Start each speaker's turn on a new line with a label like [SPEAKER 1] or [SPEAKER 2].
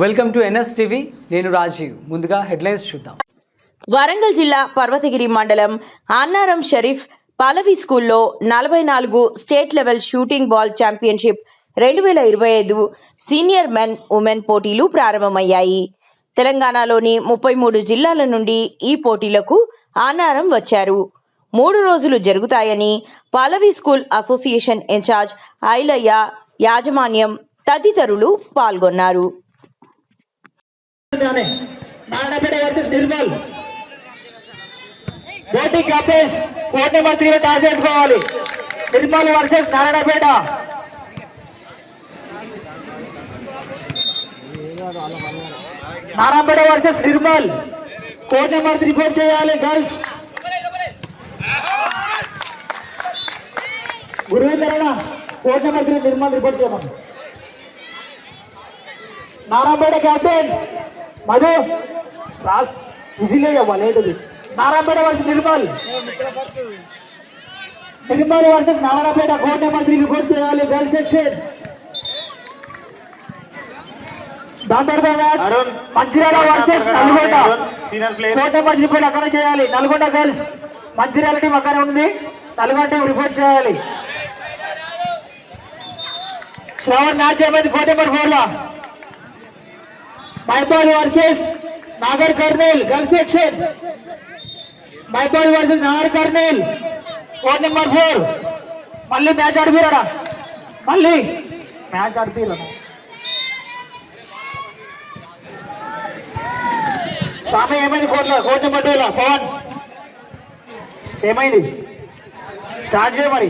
[SPEAKER 1] Welcome to NS TV. నేను రాజీవ్. ముందుగా headlines చూద్దాం.
[SPEAKER 2] వరంగల్ జిల్లా పర్వతగిరి మండలం అన్నారం షరీఫ్ పలవి స్కూల్లో నలభై నాలుగు state level shooting ball championship రెండు వేల ఇరవై ఐదు సీనియర్ మెన్ ఉమెన్ పోటీలు ప్రారంభమయ్యాయి. తెలంగాణలోని ముప్పై మూడు జిల్లాల నుండి ఈ పోటీలకు ఆన్నారం వచ్చారు. మూడు రోజులు జరుగుతాయని Pallavi school association incharge Ailaiah యాజమాన్యం తదితరులు పాల్గొన్నారు.
[SPEAKER 3] నారాయణపేట వర్సెస్ నిర్మల్. పోటీ కపేష్ కోటి మంత్రిగా టాస్ చేసుకోవాలి నిర్మల్ వర్సెస్ నారాయణపేట. నారాయణపేట వర్సెస్ నిర్మల్. కోటి మంత్రి రిపోర్ట్ చేయాలి గర్ల్స్. గురువేంద్రణ కోటి మంత్రి నిర్మల్ రిపోర్ట్ చేయమని. నారాయణపేట క్యాప్టెన్. మధు రాస్ విజిలే లేటుది నారాయణపేట వర్సెస్ నిర్మల్. నిర్మల్ వర్సెస్ నారాయణపేట కోట మంత్రి రిపోర్ట్ చేయాలి girl section. Mancherial versus Nalgonda. కోట మంత్రి రిపోర్ట్ అక్కడ చేయాలి. నల్గొండ గర్ల్స్. మంచిర్యాల టీం అక్కడే ఉంది. నల్గొండ టీం రిపోర్ట్ చేయాలి. శ్రవణ్ మ్యాచ్ నెంబర్ ఫోర్లో. Maipal versus Nagarkurnool girl section Maipal versus Nagarkurnool four number four మళ్ళీ మ్యాచ్ ఆడిపిరాడా మళ్ళీ మ్యాచ్ ఆడిపిరా సామె ఏమైంది కోర్టులో కోర్టు నెంబర్ టూలో పవన్. ఏమైంది? స్టార్ట్ చేయ మరి.